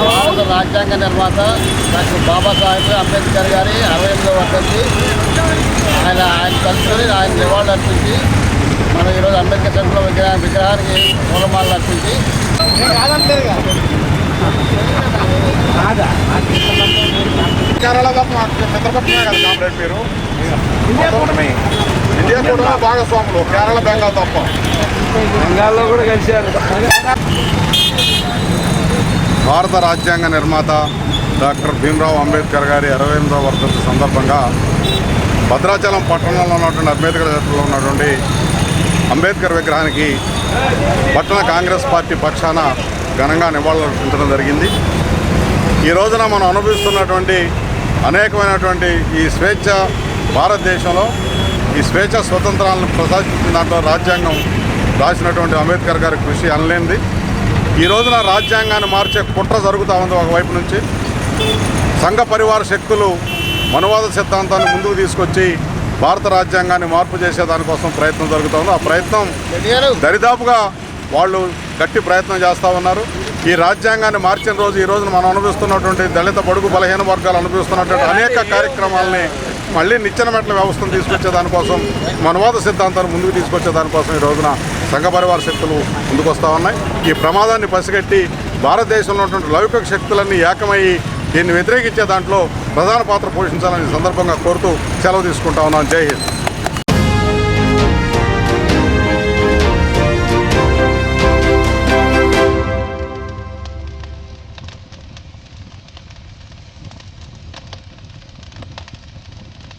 భారత రాజ్యాంగ నిర్మాత డాక్టర్ బాబాసాహెబ్ అంబేద్కర్ గారి అరవై ఎనిమిదో ఆయన ఆయన కలుసుకొని ఆయన నివాళులు అర్పించి మనం ఈరోజు అంబేద్కర్ సెంటర్లో విగ్రహ విగ్రహానికి పూలమాలలు అర్పించి. కేరళలో తప్ప మాకు చిత్రపట్నమే కదా కామ్రేడ్ పేరు ఇండియా ఇండియా భాగస్వాములు కేరళ బెంగాల్ తప్ప. బెంగాల్లో కూడా కలిశారు. భారత రాజ్యాంగ నిర్మాత డాక్టర్ భీమరావు అంబేద్కర్ గారి అరవై ఎనిమిదవ వర్ధంతి సందర్భంగా భద్రాచలం పట్టణంలో ఉన్నటువంటి అంబేద్కర్ క్షేత్రంలో ఉన్నటువంటి అంబేద్కర్ విగ్రహానికి పట్టణ కాంగ్రెస్ పార్టీ పక్షాన ఘనంగా నివాళులర్పించడం జరిగింది. ఈ రోజున మనం అనుభవిస్తున్నటువంటి అనేకమైనటువంటి ఈ స్వేచ్ఛ భారతదేశంలో ఈ స్వేచ్ఛ స్వతంత్రాలను ప్రసాదించిన దాంట్లో రాజ్యాంగం రాసినటువంటి అంబేద్కర్ గారి కృషి అనలేనిది. ఈ రోజున రాజ్యాంగాన్ని మార్చే కుట్ర జరుగుతూ ఉంది ఒకవైపు నుంచి. సంఘ పరివార శక్తులు మనువాద సిద్ధాంతాన్ని ముందుకు తీసుకొచ్చి భారత రాజ్యాంగాన్ని మార్పు చేసే దానికోసం ప్రయత్నం జరుగుతుంది ఆ ప్రయత్నం దరిదాపుగా వాళ్ళు గట్టి ప్రయత్నం చేస్తూ ఉన్నారు. ఈ రాజ్యాంగాన్ని మార్చిన రోజు ఈ రోజున మనం అనుభవిస్తున్నటువంటి దళిత బడుగు బలహీన వర్గాలు అనుభవిస్తున్నటువంటి అనేక కార్యక్రమాలని మళ్ళీ నిచ్చెన మెట్ల వ్యవస్థను తీసుకొచ్చే దానికోసం మనవాద సిద్ధాంతాన్ని ముందుకు తీసుకొచ్చే దానికోసం ఈ రోజున సంఘ పరివార శక్తులు ముందుకు వస్తూ ఉన్నాయి. ఈ ప్రమాదాన్ని పసిగట్టి భారతదేశంలో ఉన్నటువంటి లౌకిక శక్తులన్నీ ఏకమయ్యి దీన్ని వ్యతిరేకించే దాంట్లో ప్రధాన పాత్ర పోషించాలని సందర్భంగా కోరుతూ సెలవు తీసుకుంటా ఉన్నాను. జై హింద్.